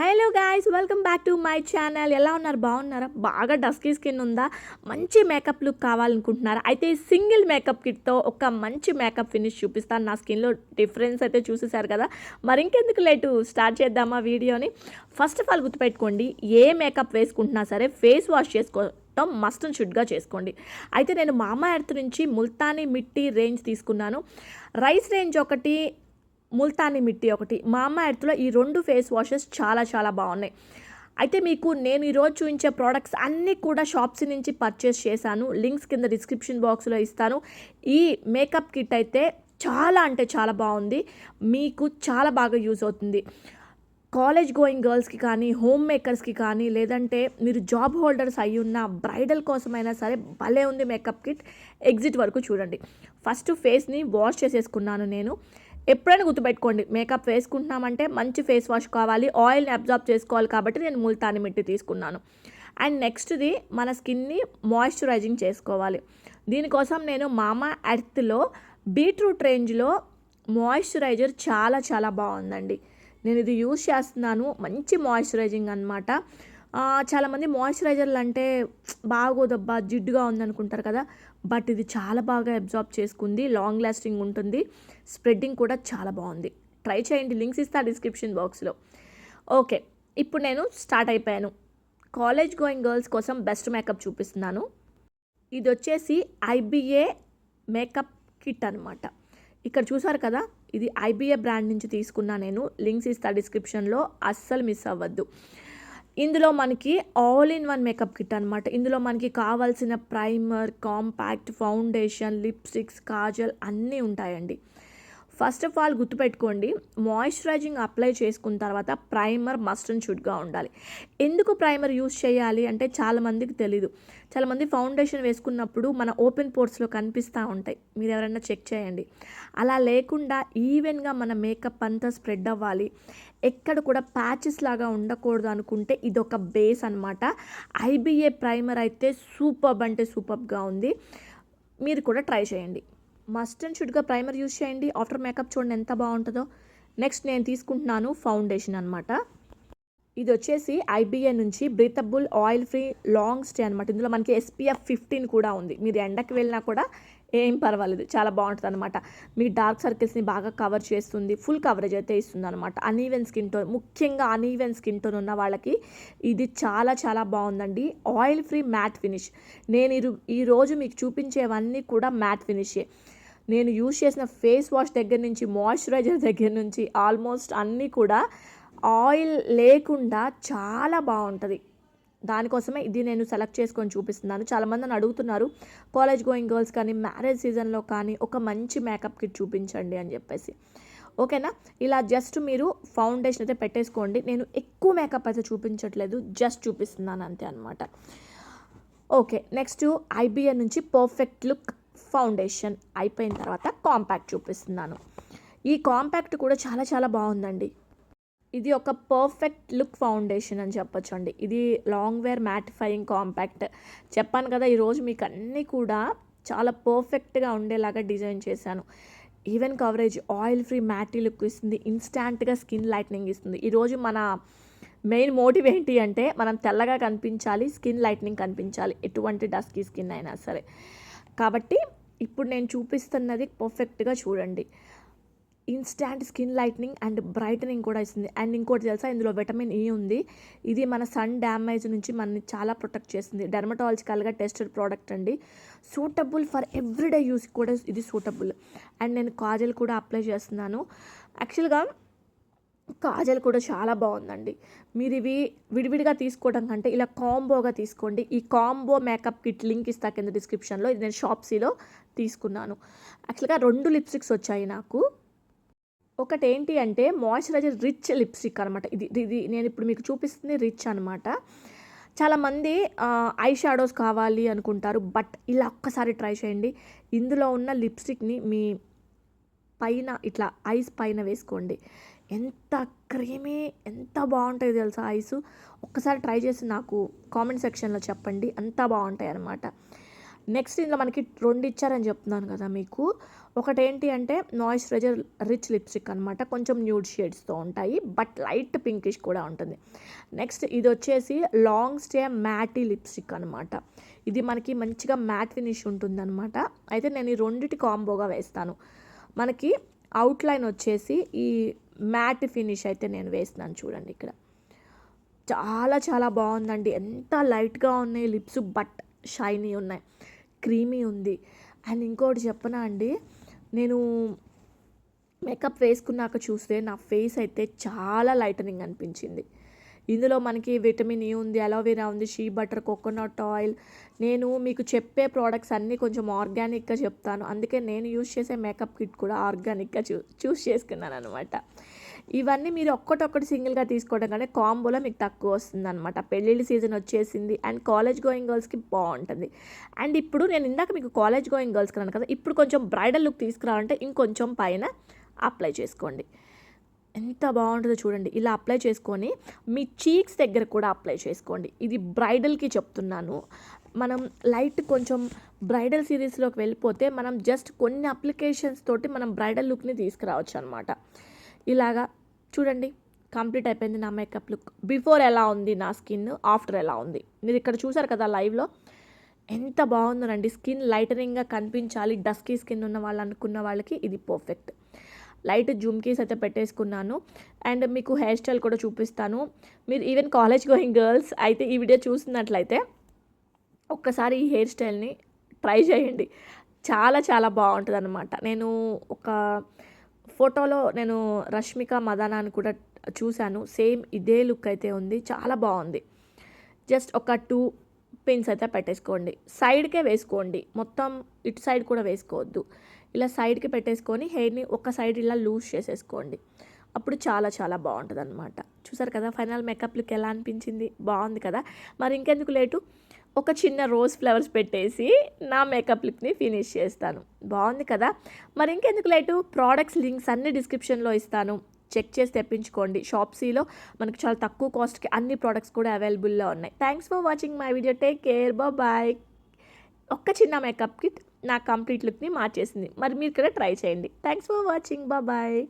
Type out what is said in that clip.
Hello guys welcome back to my channel. ఎలా ఉన్నారు? బాగున్నారా? బాగా డస్కీ స్కిన్ ఉందా? మంచి మేకప్ లుక్ కావాలనుకుంటున్నారా? అయితే సింగిల్ మేకప్ కిట్తో ఒక మంచి మేకప్ ఫినిష్ చూపిస్తాను. నా స్కిన్లో డిఫరెన్స్ అయితే చూసేశారు కదా. మరి ఇంకెందుకు లేటు? స్టార్ట్ చేద్దామా వీడియోని? ఫస్ట్ ఆఫ్ ఆల్ గుర్తుపెట్టుకోండి ఏ మేకప్ వేసుకుంటున్నా సరే ఫేస్ వాష్ చేసుకోవటం మస్ట్ అండ్ షుడ్గా చేసుకోండి. అయితే నేను మామా ఎర్త్ నుంచి ముల్తానీ మిట్టి రేంజ్ తీసుకున్నాను. రైస్ రేంజ్ ఒకటి ముల్తానీ మిట్టి ఒకటి. మా అమ్మ ఎర్త్లో ఈ రెండు ఫేస్ వాషెస్ చాలా చాలా బాగున్నాయి. అయితే మీకు నేను ఈరోజు చూపించే ప్రోడక్ట్స్ అన్నీ కూడా షాప్స్ నుంచి పర్చేస్ చేశాను. లింక్స్ కింద డిస్క్రిప్షన్ బాక్స్లో ఇస్తాను. ఈ మేకప్ కిట్ అయితే చాలా అంటే చాలా బాగుంది. మీకు చాలా బాగా యూజ్ అవుతుంది. కాలేజ్ గోయింగ్ గర్ల్స్కి కానీ హోమ్ మేకర్స్కి కానీ లేదంటే మీరు జాబ్ హోల్డర్స్ అయి ఉన్న బ్రైడల్ కోసమైనా సరే భలే ఉంది మేకప్ కిట్. ఎగ్జిట్ వరకు చూడండి. ఫస్ట్ ఫేస్ని వాష్ చేసేసుకున్నాను నేను. ఎప్పుడైనా గుర్తుపెట్టుకోండి మేకప్ వేసుకుంటున్నామంటే మంచి ఫేస్ వాష్ కావాలి ఆయిల్ని అబ్జార్బ్ చేసుకోవాలి కాబట్టి నేను ముల్తాని మిట్టి తీసుకున్నాను. అండ్ నెక్స్ట్ది మన స్కిన్ని మాయిశ్చరైజింగ్ చేసుకోవాలి. దీనికోసం నేను మామా ఎర్త్లో బీట్రూట్ రేంజ్లో మాయిశ్చరైజర్ చాలా చాలా బాగుందండి. నేను ఇది యూజ్ చేస్తున్నాను మంచి మాయిశ్చరైజింగ్ అనమాట చాలామంది మాయిశ్చరైజర్లు అంటే బాగోదబ్బా జిడ్డుగా ఉందనుకుంటారు కదా బట్ ఇది చాలా బాగా అబ్జార్బ్ చేసుకుంది. లాంగ్ లాస్టింగ్ ఉంటుంది. స్ప్రెడ్డింగ్ కూడా చాలా బాగుంది. ట్రై చేయండి. లింక్స్ ఇస్తా డిస్క్రిప్షన్ బాక్స్లో. ఓకే. ఇప్పుడు నేను స్టార్ట్ అయిపోయాను. కాలేజ్ గోయింగ్ గర్ల్స్ కోసం బెస్ట్ మేకప్ చూపిస్తున్నాను. ఇది వచ్చేసి ఐబిఏ మేకప్ కిట్ అనమాట ఇక్కడ చూసారు కదా? ఇది ఐబిఏ బ్రాండ్ నుంచి తీసుకున్నా నేను. లింక్స్ ఇస్తా డిస్క్రిప్షన్లో. అస్సలు మిస్ అవ్వద్దు. ఇందులో మనకి all in one makeup kit అనమాట ఇందులో మనకి కావాల్సిన primer compact foundation lipsticks kajal అన్నీ ఉంటాయండి. ఫస్ట్ ఆఫ్ ఆల్ గుర్తుపెట్టుకోండి మాయిశ్చరైజింగ్ అప్లై చేసుకున్న తర్వాత ప్రైమర్ మస్ట్ అండ్ షుడ్గా ఉండాలి. ఎందుకు ప్రైమర్ యూస్ చేయాలి అంటే చాలామందికి తెలీదు. చాలామంది ఫౌండేషన్ వేసుకున్నప్పుడు మన ఓపెన్ పోర్ట్స్లో కనిపిస్తూ ఉంటాయి. మీరు ఎవరైనా చెక్ చేయండి. అలా లేకుండా ఈవెన్గా మన మేకప్ అంతా స్ప్రెడ్ అవ్వాలి. ఎక్కడ కూడా ప్యాచెస్ లాగా ఉండకూడదు అనుకుంటే ఇది ఒక బేస్ అనమాట ఐబిఏ ప్రైమర్ అయితే సూపర్బ్ అంటే సూపర్బ్గా ఉంది. మీరు కూడా ట్రై చేయండి. మస్ట్ అండ్ షుడ్గా ప్రైమర్ యూస్ చేయండి. ఆఫ్టర్ మేకప్ చూడండి ఎంత బాగుంటుందో. నెక్స్ట్ నేను తీసుకుంటున్నాను ఫౌండేషన్ అనమాట ఇది వచ్చేసి ఐబిఏ నుంచి breathable oil free long stay అనమాట ఇందులో మనకి ఎస్పీఎఫ్ ఫిఫ్టీన్ కూడా ఉంది. మీరు ఎండకి వెళ్ళినా కూడా ఏం పర్వాలేదు. చాలా బాగుంటుంది అనమాట మీ డార్క్ సర్కిల్స్ని బాగా కవర్ చేస్తుంది. ఫుల్ కవరేజ్ అయితే ఇస్తుంది అనమాట అనీవెన్ స్కిన్ టోన్ ముఖ్యంగా అనీవెన్ స్కిన్ టోన్ ఉన్న వాళ్ళకి ఇది చాలా చాలా బాగుందండి. Oil free matte finish. నేను ఈ ఈరోజు మీకు చూపించేవన్నీ కూడా మ్యాట్ ఫినిషే. నేను యూజ్ చేసిన ఫేస్ వాష్ దగ్గర నుంచి మాయిశ్చరైజర్ దగ్గర నుంచి ఆల్మోస్ట్ అన్నీ కూడా ఆయిల్ లేకుండా చాలా బాగుంటుంది. దానికోసమే ఇది నేను సెలెక్ట్ చేసుకొని చూపిస్తున్నాను. చాలామంది నన్ను అడుగుతున్నారు కాలేజ్ గోయింగ్ గర్ల్స్ కానీ మ్యారేజ్ సీజన్లో కానీ ఒక మంచి మేకప్ కిట్ చూపించండి అని చెప్పేసి. ఓకేనా? ఇలా జస్ట్ మీరు ఫౌండేషన్ అయితే పెట్టేసుకోండి. నేను ఎక్కువ మేకప్ అయితే చూపించట్లేదు జస్ట్ చూపిస్తున్నాను అంతే అనమాట ఓకే నెక్స్ట్ ఐబిఎన్ నుంచి పర్ఫెక్ట్ లుక్ ఫౌండేషన్ అయిపోయిన తర్వాత కాంపాక్ట్ చూపిస్తున్నాను. ఈ కాంపాక్ట్ కూడా చాలా చాలా బాగుందండి. ఇది ఒక పర్ఫెక్ట్ లుక్ ఫౌండేషన్ అని చెప్పొచ్చు అండి ఇది లాంగ్ వేర్ మ్యాటిఫైయింగ్ కాంపాక్ట్. చెప్పాను కదా ఈరోజు మీకు అన్నీ కూడా చాలా పర్ఫెక్ట్గా ఉండేలాగా డిజైన్ చేశాను. Even coverage oil free matte look ఇస్తుంది ఇన్స్టాంట్గా స్కిన్ లైట్నింగ్ ఇస్తుంది. ఈరోజు మన మెయిన్ మోటివ్ ఏంటి అంటే మనం తెల్లగా కనిపించాలి స్కిన్ లైట్నింగ్ కనిపించాలి. ఎటువంటి డస్కీ స్కిన్ అయినా సరే. కాబట్టి ఇప్పుడు నేను చూపిస్తున్నది పర్ఫెక్ట్గా చూడండి. Instant skin lightening and brightening కూడా ఇస్తుంది. అండ్ ఇంకోటి తెలుసా? ఇందులో విటమిన్ ఈ e ఉంది. ఇది మన సన్ డ్యామేజ్ నుంచి మనని చాలా ప్రొటెక్ట్ చేస్తుంది. డెర్మటాలజికల్గా టెస్టెడ్ ప్రోడక్ట్ అండి. సూటబుల్ ఫర్ ఎవ్రీడే యూస్ కూడా ఇది సూటబుల్ అండ్ నేను కాజల్ కూడా అప్లై చేస్తున్నాను. యాక్చువల్గా కాజల్ కూడా చాలా బాగుందండి. మీరు ఇవి విడివిడిగా తీసుకోవడం కంటే ఇలా కాంబోగా తీసుకోండి. ఈ కాంబో మేకప్ కిట్ లింక్ ఇస్తా కింద డిస్క్రిప్షన్లో. ఇది నేను షాప్సీలో తీసుకున్నాను. యాక్చువల్గా రెండు లిప్స్టిక్స్ వచ్చాయి నాకు. ఒకటి ఏంటి అంటే మాయిశ్చరైజర్ రిచ్ లిప్స్టిక్ అనమాట ఇది ఇది నేను ఇప్పుడు మీకు చూపిస్తుంది రిచ్ అనమాట చాలామంది ఐ షాడోస్ కావాలి అనుకుంటారు బట్ ఇలా ఒక్కసారి ట్రై చేయండి. ఇందులో ఉన్న లిప్స్టిక్ని మీ పైన ఇట్లా ఐస్ పైన వేసుకోండి. ఎంత క్రీమీ ఎంత బాగుంటాయి తెలుసా ఐస్? ఒక్కసారి ట్రై చేసి నాకు కామెంట్ సెక్షన్లో చెప్పండి. అంత బాగుంటాయి అనమాట నెక్స్ట్ ఇందులో మనకి రెండు ఇచ్చారని చెప్తున్నాను కదా మీకు. ఒకటి ఏంటి అంటే మాయిశ్చరైజర్ రిచ్ లిప్స్టిక్ అనమాట కొంచెం న్యూడ్ షేడ్స్తో ఉంటాయి బట్ లైట్ పింకిష్ కూడా ఉంటుంది. నెక్స్ట్ ఇది వచ్చేసి లాంగ్ స్టే మ్యాటీ లిప్స్టిక్ అనమాట ఇది మనకి మంచిగా మ్యాట్ ఫినిష్ ఉంటుందన్నమాట. అయితే నేను ఈ రెండిటి కాంబోగా వేస్తాను. మనకి అవుట్లైన్ వచ్చేసి ఈ మ్యాట్ ఫినిష్ అయితే నేను వేస్తున్నాను చూడండి ఇక్కడ. చాలా చాలా బాగుందండి. ఎంత లైట్గా ఉన్నాయి లిప్స్ బట్ షైనీ ఉన్నాయి క్రీమీ ఉంది. అండ్ ఇంకోటి చెప్పనా అండి నేను మేకప్ వేసుకున్నాక చూస్తే నా ఫేస్ అయితే చాలా లైటనింగ్ అనిపించింది. ఇందులో మనకి విటమిన్ ఈ ఉంది అలోవెరా ఉంది షీ బటర్ కోకోనట్ ఆయిల్. నేను మీకు చెప్పే ప్రోడక్ట్స్ అన్నీ కొంచెం ఆర్గానిక్గా చెప్తాను. అందుకే నేను యూజ్ చేసే మేకప్ కిట్ కూడా ఆర్గానిక్గా చూ చూస్ చేసుకున్నాను అనమాట ఇవన్నీ మీరు ఒక్కటొక్కటి సింగిల్గా తీసుకోవడం కానీ కాంబోలో మీకు తక్కువ వస్తుంది అనమాట పెళ్ళిళ్ళ సీజన్ వచ్చేసింది అండ్ కాలేజ్ గోయింగ్ గర్ల్స్కి బాగుంటుంది. అండ్ ఇప్పుడు నేను ఇందాక మీకు కాలేజ్ గోయింగ్ గర్ల్స్కి అన్నాను కదా ఇప్పుడు కొంచెం బ్రైడల్ లుక్ తీసుకురావాలంటే ఇంకొంచెం పైన అప్లై చేసుకోండి. ఎంత బాగుంటుందో చూడండి. ఇలా అప్లై చేసుకొని మీ చీక్స్ దగ్గర కూడా అప్లై చేసుకోండి. ఇది బ్రైడల్కి చెప్తున్నాను. మనం లైట్ కొంచెం బ్రైడల్ సిరీస్లోకి వెళ్ళిపోతే మనం జస్ట్ కొన్ని అప్లికేషన్స్ తోటి మనం బ్రైడల్ లుక్ని తీసుకురావచ్చు అనమాట ఇలాగా చూడండి. కంప్లీట్ అయిపోయింది నా మేకప్ లుక్ బిఫోర్ ఎలా ఉంది నా స్కిన్ ఆఫ్టర్ ఎలా ఉంది? మీరు ఇక్కడ చూసారు కదా లైవ్లో ఎంత బాగుందోనండి స్కిన్ లైటనింగ్గా కనిపించాలి. డస్కీ స్కిన్ ఉన్న వాళ్ళు అనుకున్న వాళ్ళకి ఇది పర్ఫెక్ట్ లైట్ జుమ్కీస్ అయితే పెట్టేసుకున్నాను. అండ్ మీకు హెయిర్ స్టైల్ కూడా చూపిస్తాను. మీరు ఈవెన్ కాలేజ్ గోయింగ్ గర్ల్స్ అయితే ఈ వీడియో చూసినట్లయితే ఒక్కసారి ఈ హెయిర్ స్టైల్ని ట్రై చేయండి. చాలా చాలా బాగుంటుంది అనమాట నేను ఒక ఫోటోలో నేను రష్మిక మదానాన్ని కూడా చూశాను. సేమ్ ఇదే లుక్ అయితే ఉంది. చాలా బాగుంది. జస్ట్ ఒక టూ పిన్స్ అయితే పెట్టేసుకోండి. సైడ్కే వేసుకోండి. మొత్తం ఇటు సైడ్ కూడా వేసుకోవద్దు. ఇలా సైడ్కి పెట్టేసుకొని హెయిర్ని ఒక సైడ్ ఇలా లూజ్ చేసేసుకోండి. అప్పుడు చాలా చాలా బాగుంటుంది అనమాట చూసారు కదా ఫైనల్ మేకప్ లుక్ ఎలా అనిపించింది? బాగుంది కదా? మరి ఇంకెందుకు లేటు? ఒక చిన్న రోజ్ ఫ్లవర్స్ పెట్టేసి నా మేకప్ లుక్ని ఫినిష్ చేస్తాను. బాగుంది కదా? మరి ఇంకెందుకు లేటు? ప్రోడక్ట్స్ లింక్స్ అన్ని డిస్క్రిప్షన్లో ఇస్తాను. చెక్ చేసి తెప్పించుకోండి. షాప్సీలో మనకి చాలా తక్కువ కాస్ట్కి అన్ని ప్రోడక్ట్స్ కూడా అవైలబుల్లో ఉన్నాయి. Thanks for watching my video. Take care. Bye. ఒక్క చిన్న మేకప్ కిట్ నా కంప్లీట్ లుక్ని మార్చేసింది. మరి మీరు కూడా ట్రై చేయండి. Thanks for watching bye